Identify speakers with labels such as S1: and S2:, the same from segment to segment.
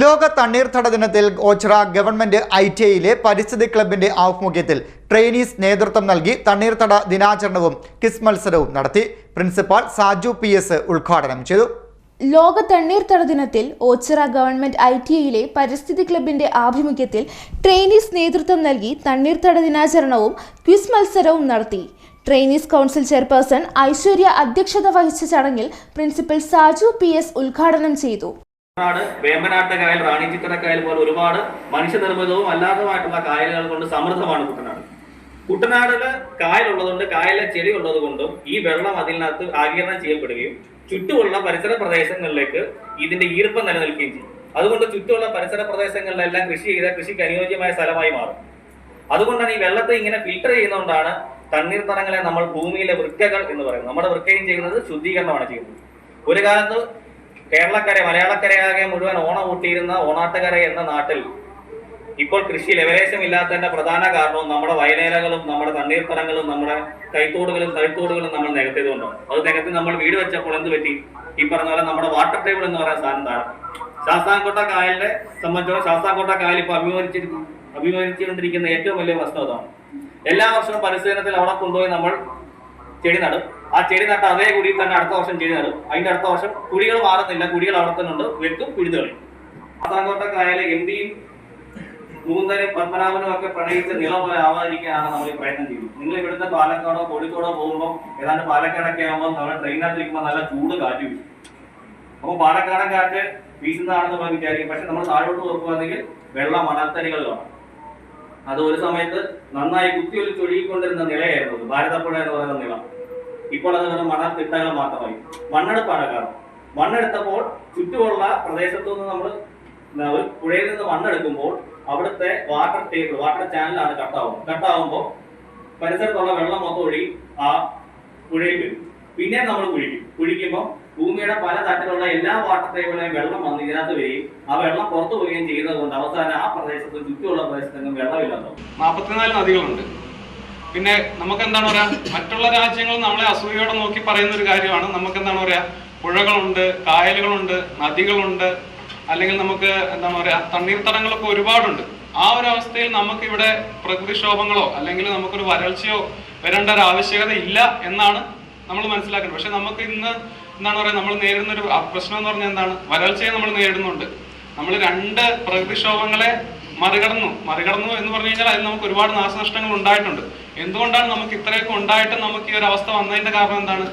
S1: ലോക തണ്ണീർത്തട ദിനത്തിൽ ഓച്ചിറ ഗവൺമെന്റ് ഐ ടി ഐയിലെ പരിസ്ഥിതി ക്ലബിന്റെ ആഭിമുഖ്യത്തിൽ ട്രെയിനീസ് നേതൃത്വം നൽകി തണ്ണീർത്തട ദിനാചരണവും കിസ് മത്സരവും നടത്തി. പ്രിൻസിപ്പാൾ സാജു പി എസ് ഉദ്ഘാടനം ചെയ്തു.
S2: ലോക തണ്ണീർത്തട ദിനത്തിൽ ഓച്ചിറ ഗവൺമെന്റ് ഐ ടി ഐയിലെ പരിസ്ഥിതി ക്ലബിന്റെ ആഭിമുഖ്യത്തിൽ ട്രെയിനീസ് നേതൃത്വം നൽകി തണ്ണീർത്തട ദിനാചരണവും ക്വിസ് മത്സരവും നടത്തി. ട്രെയിനീസ് കൗൺസിൽ ചെയർപേഴ്സൺ ഐശ്വര്യ അധ്യക്ഷത വഹിച്ച ചടങ്ങിൽ പ്രിൻസിപ്പൽ സാജു പി എസ് ഉദ്ഘാടനം ചെയ്തു.
S3: കുട്ടനാട് വേമ്പനാട്ട കായൽ റാണിച്ചിത്തറ കായൽ പോലെ ഒരുപാട് മനുഷ്യനിർമ്മിതവും അല്ലാത്തതുമായിട്ടുള്ള കായലുകൾ കൊണ്ട് സമൃദ്ധമാണ് കുട്ടനാട്. കുട്ടനാടിൽ കായലുള്ളതുകൊണ്ട് കായലിലെ ചെളി ഉള്ളത് കൊണ്ടും ഈ വെള്ളം അതിനകത്ത് ആഗിരണം ചെയ്യപ്പെടുകയും ചുറ്റുമുള്ള പരിസര പ്രദേശങ്ങളിലേക്ക് ഇതിന്റെ ഈർപ്പം നിലനിൽക്കുകയും ചെയ്യും. അതുകൊണ്ട് ചുറ്റുമുള്ള പരിസര പ്രദേശങ്ങളിലെല്ലാം കൃഷി ചെയ്ത കൃഷിക്ക് അനുയോജ്യമായ സ്ഥലമായി മാറും. അതുകൊണ്ടാണ് ഈ വെള്ളത്തെ ഇങ്ങനെ ഫിൽട്ടർ ചെയ്യുന്നതുകൊണ്ടാണ് തണ്ണീർത്തടങ്ങളെ നമ്മൾ ഭൂമിയിലെ വൃക്കകൾ എന്ന് പറയുന്നത്. നമ്മുടെ വൃക്കയും ചെയ്യുന്നത് ശുദ്ധീകരണമാണ് ചെയ്യുന്നത്. ഒരു കാലത്ത് കേരളക്കര മലയാളക്കരയാകെ മുഴുവൻ ഓണം കൂട്ടിയിരുന്ന ഓണാട്ടുകര എന്ന നാട്ടിൽ ഇപ്പോൾ കൃഷി ലെവലേശമില്ലാത്തതിന്റെ പ്രധാന കാരണവും നമ്മുടെ വയലേലകളും നമ്മുടെ തണ്ണീർത്തടങ്ങളും നമ്മുടെ കൈത്തോടുകളും കൈത്തോടുകളും നമ്മൾ നികത്തിയതുകൊണ്ടാണ് അത് നികത്തി നമ്മൾ വീട് വെച്ചപ്പോൾ എന്ത് പറ്റി? ഈ പറഞ്ഞ പോലെ നമ്മുടെ വാട്ടർ ടേബിൾ എന്ന് പറയുന്ന സാധനം താഴെ. ശാസ്താംകോട്ട കായലിനെ സംബന്ധിച്ചോളം ശാസ്താംകോട്ട കായൽ ഇപ്പൊ അഭിമുഖീകരിച്ചിരുന്നു അഭിമുഖിച്ചുകൊണ്ടിരിക്കുന്ന ഏറ്റവും വലിയ പ്രശ്നം അതാണ്. എല്ലാ വർഷവും പരിസരത്തിൽ അവിടെ കൊണ്ടുപോയി നമ്മൾ ചെടി നടും. ആ ചെടി നട്ട അതേ കുടിയിൽ തന്നെ അടുത്ത വർഷം ചെടി നടും. അതിന്റെ അടുത്ത വർഷം കുഴികൾ മാറുന്നില്ല. കുഴികൾ അവിടെ തന്നെ ഉണ്ട്. വെക്കും പിഴുതു കളയും. ശാസ്താംകോട്ട കായലെ എം ഡിയും മൂന്നരും പത്മനാഭനും ഒക്കെ പ്രണയിച്ച നില പോലെ ആവാതിരിക്കാനാണ് നമ്മൾ ഈ പ്രയത്നം ചെയ്യുന്നത്. നിങ്ങൾ ഇവിടുത്തെ പാലക്കാടോ കോഴിക്കോടോ പോകുമ്പോൾ ഏതാണ്ട് പാലക്കാടൊക്കെ ആകുമ്പോൾ നമ്മുടെ ട്രെയിനകത്തിരിക്കുമ്പോൾ നല്ല ചൂട് കാറ്റ് വീശും അപ്പോൾ പാലക്കാടൻ കാറ്റ് വീശുന്നതാണെന്ന് നമ്മൾ വിചാരിക്കും. പക്ഷെ നമ്മൾ താഴോട്ട് നോക്കുകയാണെങ്കിൽ വെള്ള മണൽത്തരികൾ കാണാം അത് ഒരു സമയത്ത് നന്നായി കുത്തിയൊലിച്ച് ഒഴുകിക്കൊണ്ടിരുന്ന നിലയായിരുന്നു. ഭാരതപ്പുഴ എന്ന് പറയുന്ന നില. ഇപ്പോൾ അത് വെറും മണൽ തിട്ടകൾ മാത്രമായി. മണ്ണെടുപ്പാണ് കാരണം മണ്ണെടുത്തപ്പോൾ ചുറ്റുമുള്ള പ്രദേശത്തു നിന്ന് നമ്മൾ പുഴയിൽ നിന്ന് മണ്ണെടുക്കുമ്പോൾ അവിടുത്തെ വാട്ടർ ടേബിൾ വാട്ടർ ചാനലാണ് കട്ടാവുന്നത് കട്ടാവുമ്പോൾ പരിസരത്തുള്ള വെള്ളം മൊത്തം ഒഴുകി ആ പുഴയിൽ വരും. പിന്നെ നമ്മൾ കുഴിക്കും. കുഴിക്കുമ്പോൾ ഭൂമിയുടെ പല തട്ടിലുള്ള എല്ലാ വാട്ടർ ടേബിളിലെയും വെള്ളം വന്ന് ഇതിനകത്ത് വരികയും ആ വെള്ളം പുറത്തു പോവുകയും ചെയ്യുന്നത് കൊണ്ട് അവസാനം ആ പ്രദേശത്ത് ചുറ്റുമുള്ള പ്രദേശത്തെങ്ങും വെള്ളമില്ലാതാവും.
S4: നാൽപ്പത്തിനാല് നദികളുണ്ട്. പിന്നെ നമുക്ക് എന്താണ് പറയാ മറ്റുള്ള രാജ്യങ്ങൾ നമ്മളെ അസൂയോടെ നോക്കി പറയുന്ന ഒരു കാര്യമാണ്. നമുക്ക് എന്താണ് പറയാ പുഴകളുണ്ട് കായലുകളുണ്ട് നദികളുണ്ട് അല്ലെങ്കിൽ നമുക്ക് എന്താണ് പറയാ തണ്ണീർത്തടങ്ങളൊക്കെ ഒരുപാടുണ്ട്. ആ ഒരു അവസ്ഥയിൽ നമുക്ക് ഇവിടെ പ്രകൃതിക്ഷോഭങ്ങളോ അല്ലെങ്കിൽ നമുക്കൊരു വരൾച്ചയോ വരേണ്ട ഒരു ആവശ്യകത ഇല്ല എന്നാണ് നമ്മൾ മനസ്സിലാക്കുന്നത്. പക്ഷെ നമുക്ക് ഇന്ന് എന്താണ് പറയുക നമ്മൾ നേരിടുന്ന ഒരു പ്രശ്നം എന്ന് പറഞ്ഞാൽ എന്താണ്? വരൾച്ചയെ നമ്മൾ നേരിടുന്നുണ്ട്. നമ്മൾ രണ്ട് പ്രകൃതിക്ഷോഭങ്ങളെ മറികടന്നു മറികടന്നു എന്ന് പറഞ്ഞു കഴിഞ്ഞാൽ അതിന് നമുക്ക് ഒരുപാട് നാശനഷ്ടങ്ങൾ ഉണ്ടായിട്ടുണ്ട്. എന്തുകൊണ്ടാണ് നമുക്ക് ഇത്രയൊക്കെ ഉണ്ടായിട്ട് നമുക്ക് ഈ ഒരു അവസ്ഥ വന്നതിന്റെ കാരണം എന്താണ്?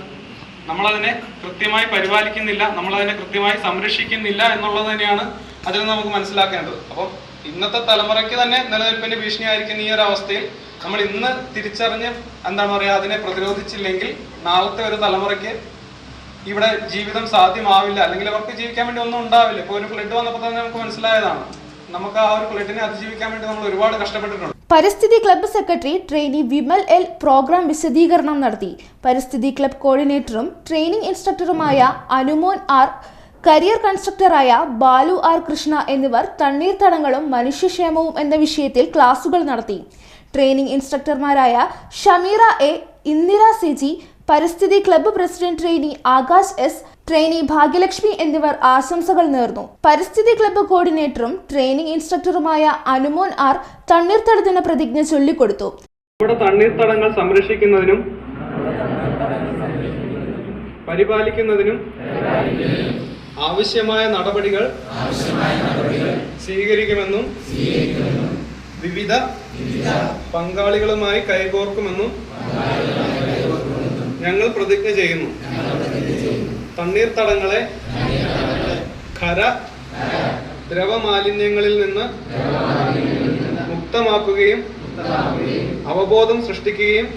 S4: നമ്മളതിനെ കൃത്യമായി പരിപാലിക്കുന്നില്ല നമ്മളതിനെ കൃത്യമായി സംരക്ഷിക്കുന്നില്ല എന്നുള്ളത് തന്നെയാണ് അതിൽ നമുക്ക് മനസ്സിലാക്കേണ്ടത്. അപ്പോൾ ഇന്നത്തെ തലമുറയ്ക്ക് തന്നെ നിലനിൽപ്പിന് ഭീഷണിയായിരിക്കുന്ന ഈ ഒരു അവസ്ഥയിൽ നമ്മൾ ഇന്ന് തിരിച്ചറിഞ്ഞ് എന്താണ് പറയുക അതിനെ പ്രതിരോധിച്ചില്ലെങ്കിൽ നാളത്തെ ഒരു തലമുറയ്ക്ക് ഇവിടെ ജീവിതം സാധ്യമാവില്ല അല്ലെങ്കിൽ അവർക്ക് ജീവിക്കാൻ വേണ്ടി ഒന്നും ഉണ്ടാവില്ല. ഇപ്പോൾ ഒരു ഫ്ലഡ് വന്നപ്പോൾ തന്നെ നമുക്ക് മനസ്സിലായതാണ്. നമുക്ക് ആ ഒരു ഫ്ലഡിനെ അതിജീവിക്കാൻ വേണ്ടി നമ്മൾ ഒരുപാട് കഷ്ടപ്പെട്ടിട്ടുണ്ട്.
S2: പരിസ്ഥിതി club secretary trainee Vimal L programme വിശദീകരണം നടത്തി. പരിസ്ഥിതി ക്ലബ്ബ് കോർഡിനേറ്ററും ട്രെയിനിംഗ് ഇൻസ്ട്രക്ടറുമായ അനുമോൻ ആർ കരിയർ കൺസ്ട്രക്ടറായ ബാലു ആർ കൃഷ്ണ എന്നിവർ തണ്ണീർത്തടങ്ങളും മനുഷ്യക്ഷേമവും എന്ന വിഷയത്തിൽ ക്ലാസുകൾ നടത്തി. ട്രെയിനിംഗ് ഇൻസ്ട്രക്ടർമാരായ ഷമീറ എ ഇന്ദിര സിജി പരിസ്ഥിതി club president trainee Akash S trainee Bhagyalakshmi എന്നിവർ ആശംസകൾ നേർന്നു. പരിസ്ഥിതി ക്ലബ്ബ് കോർഡിനേറ്ററും ട്രെയിനിംഗ് ഇൻസ്ട്രക്ടറുമായ അനുമോൻ ആർ തണ്ണീർത്തട ദിന പ്രതിജ്ഞ ചൊല്ലിക്കൊടുത്തു.
S4: ഇവിടെ തണ്ണീർത്തടങ്ങൾ സംരക്ഷിക്കുന്നതിനും പരിപാലിക്കുന്നതിനും ആവശ്യമായ നടപടികൾ സ്വീകരിക്കുമെന്നും വിവിധ പങ്കാളികളുമായി കൈകോർക്കുമെന്നും ഞങ്ങൾ പ്രതിജ്ഞ ചെയ്യുന്നു. തണ്ണീർത്തടങ്ങളെ ഖര ദ്രവമാലിന്യങ്ങളിൽ നിന്ന് മുക്തമാക്കുകയും അവബോധം സൃഷ്ടിക്കുകയും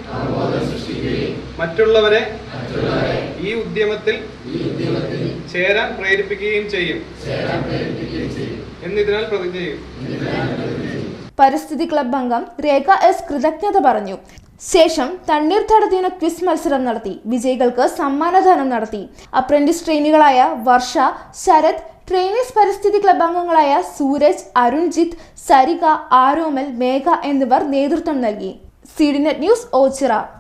S4: മറ്റുള്ളവരെ ഈ ഉദ്യമത്തിൽ ചേരാൻ പ്രേരിപ്പിക്കുകയും ചെയ്യും എന്നിതിനാൽ പ്രതിജ്ഞ ചെയ്യും
S2: പരിസ്ഥിതി ക്ലബ് അംഗം രേഖ എസ് കൃതജ്ഞത പറഞ്ഞു. ശേഷം തണ്ണീർത്തട ദിന ക്വിസ് മത്സരം നടത്തി. വിജയികൾക്ക് സമ്മാനദാനം നടത്തി. അപ്രന്റീസ് ട്രെയിനുകളായ വർഷ ശരത് ട്രെയിനീസ് പരിസ്ഥിതി ക്ലബ് അംഗങ്ങളായ സൂരജ് അരുൺജിത്ത് സരിക ആരോമൽ മേഘ എന്നിവർ നേതൃത്വം നൽകി. സീഡിനെറ്റ് ന്യൂസ് ഓച്ചിറ.